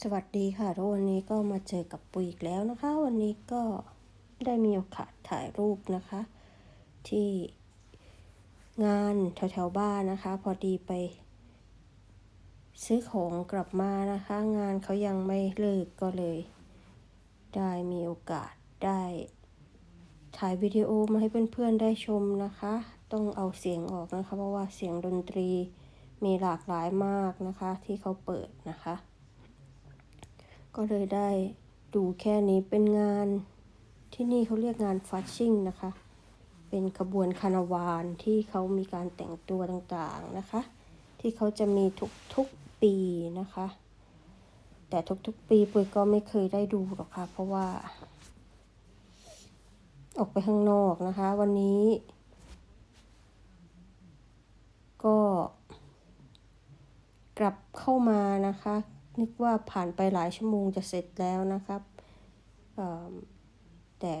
สวัสดีค่ะแล้ววันนี้ก็มาเจอกับปุ๋ยอีกแล้วนะคะ วันนี้ก็ได้มีโอกาสถ่ายรูปนะคะ ที่งานแถวๆบ้านนะคะ พอดีไป ซื้อของกลับมานะคะ งานเขายังไม่เลิกก็เลย ได้มีโอกาสได้ถ่ายวิดีโอมาให้เพื่อนๆได้ชมนะคะ ต้องเอาเสียงออกนะคะ เพราะว่าเสียงดนตรีมีหลากหลายมากนะคะ ที่เขาเปิดนะคะ ก็เลยได้ดูแค่นี้เป็นงานที่นี่เขาเรียกงานฟัชชิ่งนะคะ เป็นขบวนคาราวานที่เขามีการแต่งตัวต่างๆนะคะ ที่เขาจะมีทุกๆปีนะคะ แต่ทุกๆปีปุยก็ไม่เคยได้ดูหรอกค่ะเพราะว่า ออกไปข้างนอกนะคะ วันนี้ ก็กลับเข้ามานะคะ นึกว่าผ่านไปหลายชั่วโมงจะเสร็จแล้วนะครับแต่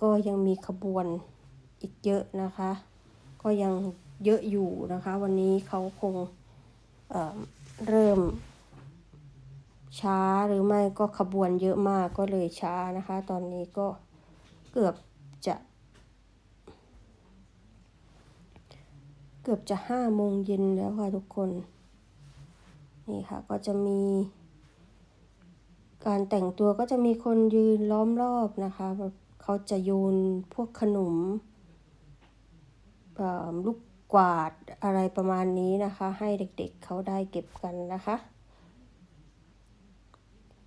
ก็ยังมีขบวนอีกเยอะนะคะ ก็ยังเยอะอยู่นะคะ วันนี้เขาคงเเริ่ม ช้าหรือไม่ก็ขบวนเยอะมากก็เลยช้านะคะ ตอนนี้ก็เกือบจะ เกือบจะห้าโมงเย็นแล้วค่ะทุกคน นี่ค่ะก็จะมี การแต่งตัวก็จะมีคนยืนล้อมรอบนะคะแบบเขาจะโยนพวกขนมลูกกวาดอะไรประมาณนี้นะคะ ให้เด็กๆเขาได้เก็บกันนะคะ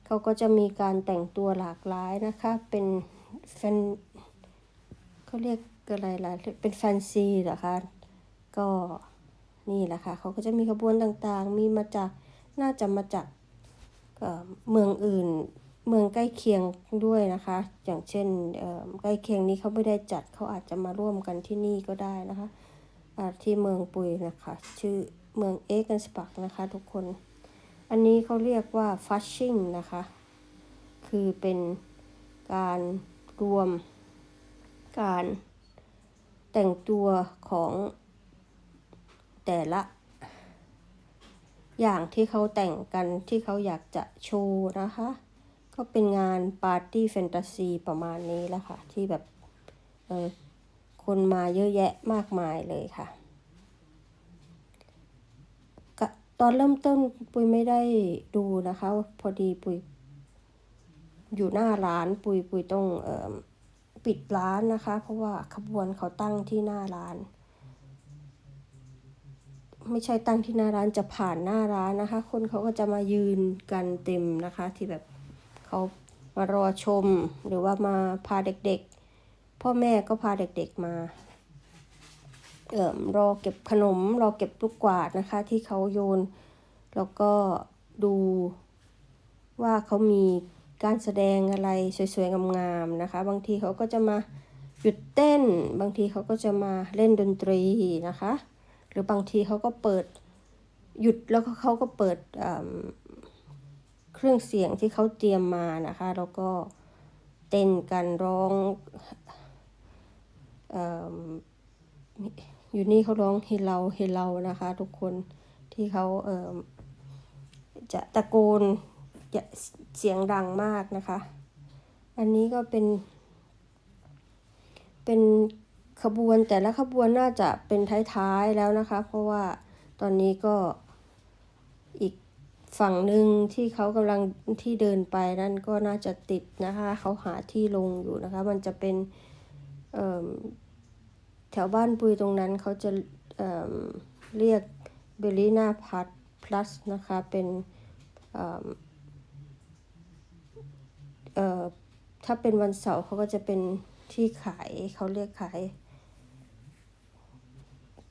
เขาก็จะมีการแต่งตัวหลากหลายนะคะ เป็นแฟนเขาเรียกอะไรล่ะเป็นแฟนซีเหรอคะ ก็นี่แหละค่ะเขาก็จะมีขบวนต่างๆ มีมาจาก น่าจะมาจากเมืองอื่นเมืองใกล้เคียงด้วยนะคะ อย่างเช่นใกล้เคียงนี้เขาไม่ได้จัดเขาอาจจะมาร่วมกันที่นี่ก็ได้นะคะที่เมืองปุยนะคะ ชื่อเมืองเอเกนสปักนะคะทุกคน อันนี้เขาเรียกว่าฟัชชิ่งนะคะ คือเป็นการรวมการแต่งตัวของแต่ละ อย่างที่เขาแต่งกันที่เขาอยากจะโชว์นะคะ ก็เป็นงานปาร์ตี้แฟนตาซีประมาณนี้แหละค่ะ ที่แบบเออคนมาเยอะแยะมากมายเลยค่ะก็ตอนเริ่มต้นปุยไม่ได้ดูนะคะ พอดีปุยอยู่หน้าร้านปุยปุยต้องออปิดร้านนะคะ เพราะว่าขบวนเขาตั้งที่หน้าร้าน ไม่ใช่ตั้งที่หน้าร้านจะผ่านหน้าร้านนะคะ คนเขาก็จะมายืนกันเต็มนะคะ ที่แบบเขามารอชมหรือว่ามาพาเด็กๆ พ่อแม่ก็พาเด็กๆมาเอ่อรอเก็บขนมรอเก็บลูกกวาดนะคะ ที่เขาโยน แล้วก็ดูว่าเขามีการแสดงอะไรสวยๆงามๆนะคะ บางทีเขาก็จะมาหยุดเต้น บางทีเขาก็จะมาเล่นดนตรีนะคะ รือบางทีเขาก็เปิดหยุดแล้วเขาก็เปิดเครื่องเสียงที่เขาเตรียมมานะคะ แล้วก็เต้นกันร้องอยู่นี่เขาร้องเฮลาเฮลานะคะ ทุกคนที่เขาเจะตะโกนจะเสียงดังมากนะคะ อันนี้ก็เป็น เป็น ขบวนแต่ละขบวนน่าจะเป็นท้ายๆแล้วนะคะ เพราะว่าตอนนี้ก็อีกฝั่งหนึ่งที่เขากำลังที่เดินไปนั่นก็น่าจะติดนะคะเขาหาที่ลงอยู่นะคะ มันจะเป็นแถวบ้านปุยตรงนั้นเขาจะเเรียกเบลลีนาพัทพลัสนะคะเป็นถ้าเป็นวันเสาร์เขาก็จะเป็นที่ขายเขาเรียกขาย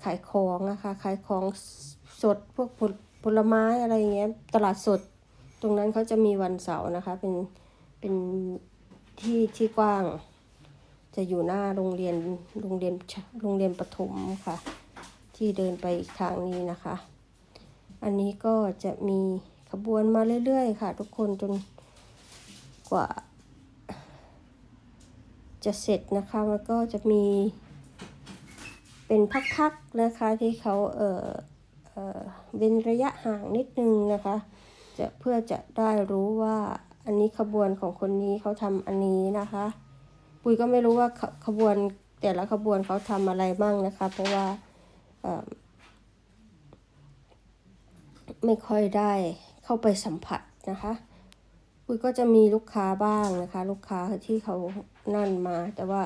ขายของนะคะ ขายของสดพวกผลผลไม้อะไรเงี้ยตลาดสด ตรงนั้นเขาจะมีวันเสาร์นะคะ เป็นเป็นที่ที่กว้าง จะอยู่หน้าโรงเรียนโรงเรียนโรงเรียนประถมค่ะ ที่เดินไปอีกทางนี้นะคะ อันนี้ก็จะมีขบวนมาเรื่อยๆ ค่ะ ทุกคนจนกว่า จะเสร็จนะคะมันก็จะมี เป็นพักๆนะคะที่เขาเออเออเว้นระยะห่างนิดนึงนะคะจะเพื่อจะได้รู้ว่าอันนี้ขบวนของคนนี้เขาทำอันนี้นะคะ ปุยก็ไม่รู้ว่าขขบวนแต่ละขบวนเขาทำอะไรบ้างนะคะ เพราะว่าไม่ค่อยได้เข้าไปสัมผัสนะคะ ปุยก็จะมีลูกค้าบ้างนะคะ ลูกค้าที่เขานั่นมา แต่ว่า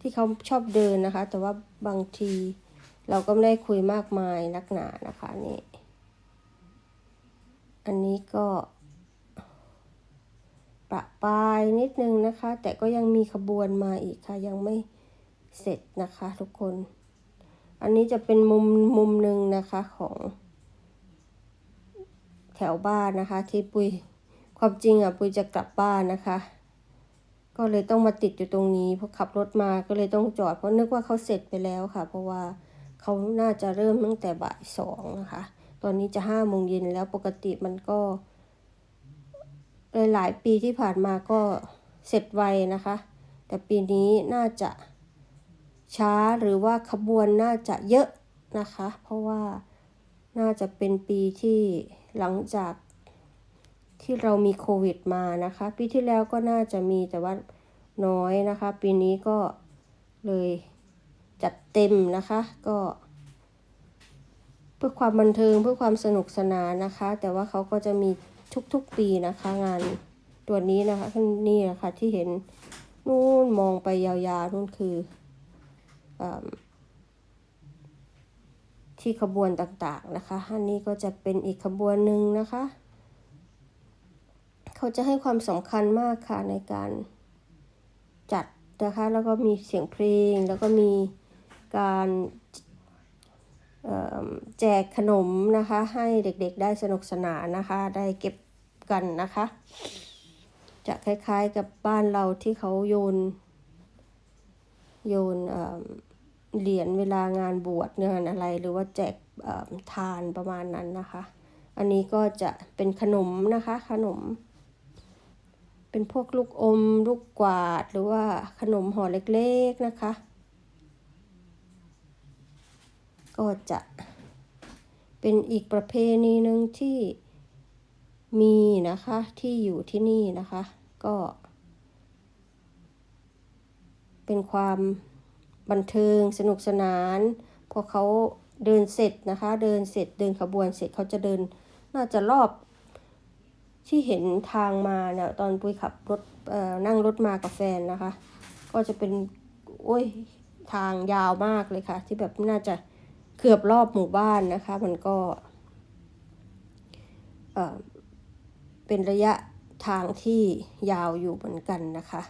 ที่เขาชอบเดินนะคะ แต่ว่า บางที เราก็ไม่ได้คุยมากมายนักหนานะคะนี่ อันนี้ก็ประปายนิดนึงนะคะ แต่ก็ยังมีขบวนมาอีกค่ะ ยังไม่เสร็จนะคะทุกคน อันนี้จะเป็นมุมมุมหนึ่งนะคะของ แถวบ้านนะคะ ที่ปุยความจริงอะปุยจะกลับบ้านนะคะ ก็เลยต้องมาติดอยู่ตรงนี้เพราะขับรถมาก็เลยต้องจอด เพราะนึกว่าเขาเสร็จไปแล้วค่ะ เพราะว่าเขาน่าจะเริ่มตั้งแต่บ่ายสองนะคะ ตอนนี้จะห้าโมงเย็นแล้วปกติมันก็ หลาย ๆ ปีที่ผ่านมาก็เสร็จไวนะคะ แต่ปีนี้น่าจะช้าหรือว่าขบวนน่าจะเยอะนะคะ เพราะว่าน่าจะเป็นปีที่หลังจาก ที่เรามีโควิดมานะคะ ปีที่แล้วก็น่าจะมีแต่ว่าน้อยนะคะ ปีนี้ก็เลยจัดเต็มนะคะ ก็ เพื่อความบันเทิงเพื่อความสนุกสนานนะคะ แต่ว่าเขาก็จะมีทุกๆปีนะคะ งานตัวนี้นะคะนี่นะคะที่เห็นนู่นมองไปยาวๆนู่นคืออที่ขบวนต่างๆนะคะ อันนี้ก็จะเป็นอีกขบวนหนึ่งนะคะ เขาจะให้ความสำคัญมากค่ะในการจัดนะคะ แล้วก็มีเสียงเพลง แล้วก็มีการแจกขนมนะคะ ให้เด็กๆได้สนุกสนานนะคะ ได้เก็บกันนะคะ จะคล้ายๆกับบ้านเราที่เขาโยน โยนเหรียญเวลางานบวชงานอะไร หรือว่าแจกทานประมาณนั้นนะคะ อันนี้ก็จะเป็นขนมนะคะขนม เป็นพวกลูกอม ลูกกวาดหรือว่าขนมห่อเล็กๆนะคะ ก็จะเป็นอีกประเพณีหนึ่งที่มีนะคะที่อยู่ที่นี่นะคะ ก็ เป็นความบันเทิงสนุกสนานพอเขาเดินเสร็จนะคะ เดินเสร็จเดินขบวนเสร็จเขาจะเดินน่าจะรอบ ที่เห็นทางมาเนี่ยตอนปุ้ยขับรถนั่งรถมากับแฟนนะคะ ก็จะเป็นโอ้ยทางยาวมากเลยค่ะ ที่แบบน่าจะเกือบรอบหมู่บ้านนะคะ มันก็เป็นระยะทางที่ยาวอยู่เหมือนกันนะคะ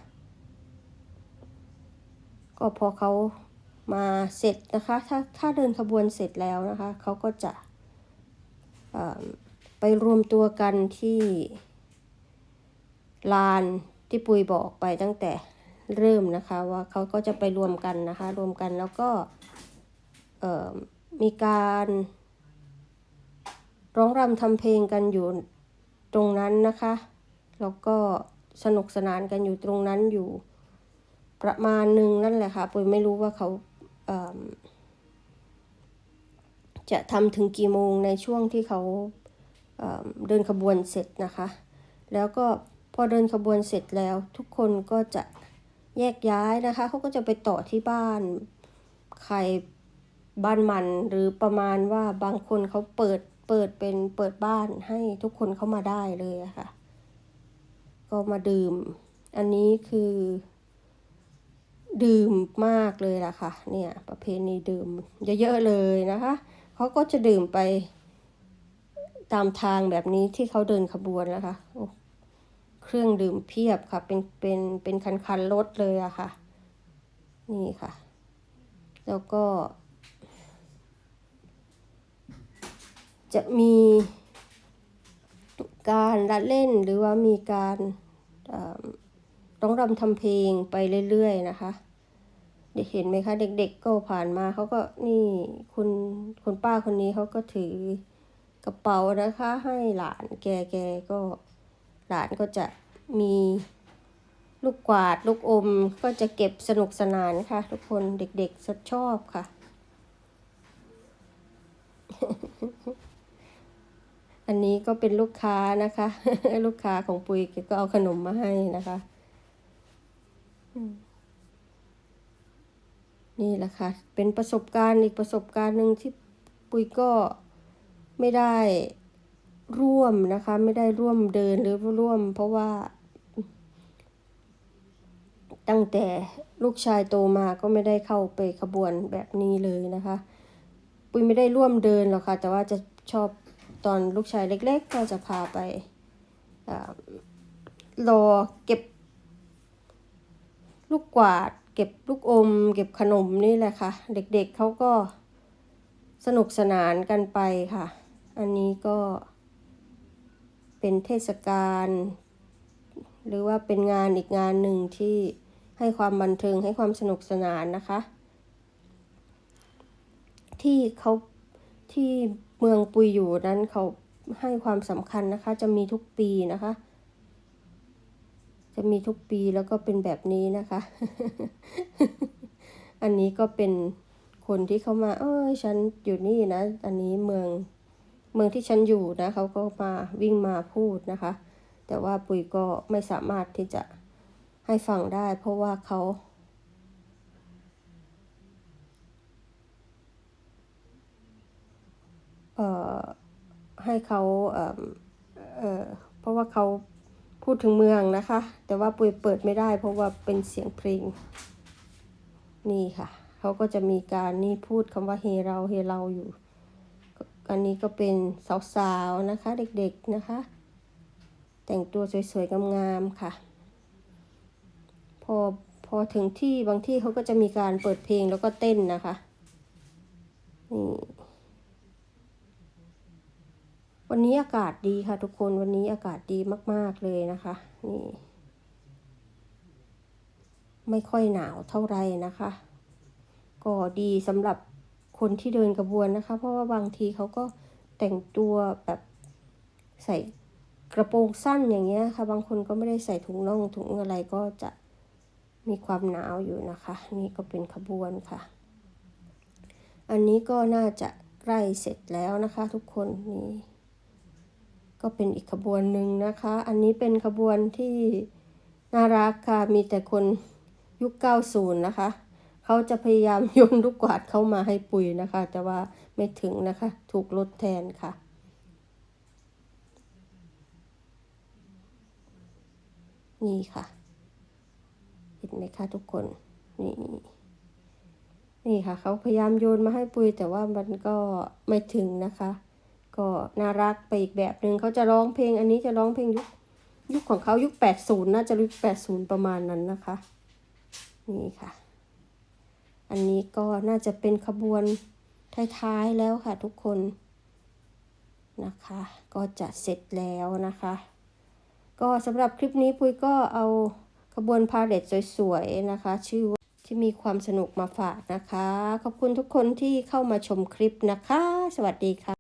ก็พอเขามาเสร็จนะคะ ถ้าถ้าเดินขบวนเสร็จแล้วนะคะ เขาก็จะ ไปรวมตัวกันที่ลานที่ปุยบอกไปตั้งแต่เริ่มนะคะว่าเขาก็จะไปรวมกันนะคะ รวมกันแล้วก็มีการร้องรำทำเพลงกันอยู่ตรงนั้นนะคะ แล้วก็สนุกสนานกันอยู่ตรงนั้นอยู่ประมาณหนึ่งนั่นแหละค่ะปุยไม่รู้ว่าเขาจะทำถึงกี่โมงในช่วงที่เขา เดินขบวนเสร็จนะคะ แล้วก็พอเดินขบวนเสร็จแล้ว ทุกคนก็จะแยกย้ายนะคะเขาก็จะไปต่อที่บ้านใครบ้านมันหรือประมาณว่าบางคนเขาเปิดเปิดเป็นเปิดบ้านให้ทุกคนเข้ามาได้เลยะค่ะ ก็มาดื่ม อันนี้คือ ดื่มมากเลยล่ะค่ะ เนี่ย ประเพณีดื่มเยอะๆเลยนะคะเขาก็จะดื่มไป ตามทางแบบนี้ที่เขาเดินขบวนนะคะเครื่องดื่มเพียบค่ะ เป็นเป็นเป็นคันคันรถเลยอะค่ะ นี่ค่ะ แล้วก็ จะมีการละเล่นหรือว่ามีการร้องรำทำเพลงไปเรื่อยๆนะคะเด็กเห็นไหมคะ เด็กๆก็ผ่านมาเขาก็นี่คุณคุณป้าคนนี้เขาก็ถือ กระเป๋านะคะให้หลานแกแกก็หลานก็จะมีลูกกวาดลูกอมก็จะเก็บสนุกสนานค่ะ ทุกคนเด็กๆชอบค่ะ อันนี้ก็เป็นลูกค้านะคะ ลูกค้าของปุยแกก็เอาขนมมาให้นะคะ นี่แหละค่ะ เป็นประสบการณ์อีกประสบการณ์หนึ่งที่ปุยก็ ไม่ได้ร่วมนะคะ ไม่ได้ร่วมเดินหรือร่วม เพราะว่า ตั้งแต่ลูกชายโตมาก็ไม่ได้เข้าไปขบวนแบบนี้เลยนะคะ ปุ้ยไม่ได้ร่วมเดินหรอกค่ะ แต่ว่าจะชอบตอนลูกชายเล็ก ๆ ก็จะพาไปรอเก็บ ลูกกวาด เก็บลูกอม เก็บขนมนี่แหละค่ะ เด็กๆเขาก็สนุกสนานกันไปค่ะ อันนี้ก็เป็นเทศกาลหรือว่าเป็นงานอีกงานหนึ่งที่ให้ความบันเทิงให้ความสนุกสนานนะคะ ที่เขาที่เมืองปุยอยู่นั้นเขาให้ความสำคัญนะคะ จะมีทุกปีนะคะ จะมีทุกปีแล้วก็เป็นแบบนี้นะคะ อันนี้ก็เป็นคนที่เข้ามา เอ้ยฉันอยู่นี่นะ อันนี้เมือง เมืองที่ฉันอยู่นะเขาก็มาวิ่งมาพูดนะคะ แต่ว่าปุ๋ยก็ไม่สามารถที่จะให้ฟังได้ เพราะว่าเขาเอ่อให้เขาเอ่อเอ่อเพราะว่าเขาพูดถึงเมืองนะคะ แต่ว่าปุ๋ยเปิดไม่ได้ เพราะว่าเป็นเสียงเพลงนี่ค่ะ เขาก็จะมีการนี่พูดคำว่าเฮเราเฮเราอยู่ อันนี้ก็เป็นสาวๆนะคะ เด็กๆนะคะ แต่งตัวสวยๆงามๆค่ะ พอพอถึงที่บางที่เขาก็จะมีการเปิดเพลงแล้วก็เต้นนะคะนี่วันนี้อากาศดีค่ะทุกคนวันนี้อากาศดีมากๆเลยนะคะ นี่ ไม่ค่อยหนาวเท่าไหร่นะคะ ก็ดีสำหรับ คนที่เดินกระบวนนะคะ เพราะว่าบางทีเขาก็แต่งตัวแบบใส่กระโปรงสั้นอย่างเงี้ยค่ะ บางคนก็ไม่ได้ใส่ถุงน่องถุงอะไรก็จะมีความหนาวอยู่นะคะ นี่ก็เป็นขบวนค่ะ อันนี้ก็น่าจะใกล้เสร็จแล้วนะคะ ทุกคนนี่ก็เป็นอีกขบวนหนึ่งนะคะ อันนี้เป็นขบวนที่น่ารักค่ะ มีแต่คนยุค 90 นะคะ เขาจะพยายามโยนลูกกวาดเข้ามาให้ปุ๋ยนะคะ แต่ว่าไม่ถึงนะคะ ถูกลดแทนค่ะนี่ค่ะ เห็นไหมคะทุกคน นี่ นี่ค่ะ เขาพยายามโยนมาให้ปุยแต่ว่ามันก็ไม่ถึงนะคะ ก็น่ารักไปอีกแบบหนึ่งเขาจะร้องเพลง อันนี้จะร้องเพลงยุคยุคของเขายุค80น่าจะยุค80ประมาณนั้นนะคะ นี่ค่ะ อันนี้ก็น่าจะเป็นขบวนท้ายๆแล้วค่ะทุกคนนะคะ ก็จะเสร็จแล้วนะคะ ก็สำหรับคลิปนี้ปุ้ยก็เอาขบวนพาเหรดสวยๆนะคะ ชื่อที่มีความสนุกมาฝากนะคะ ขอบคุณทุกคนที่เข้ามาชมคลิปนะคะ สวัสดีค่ะ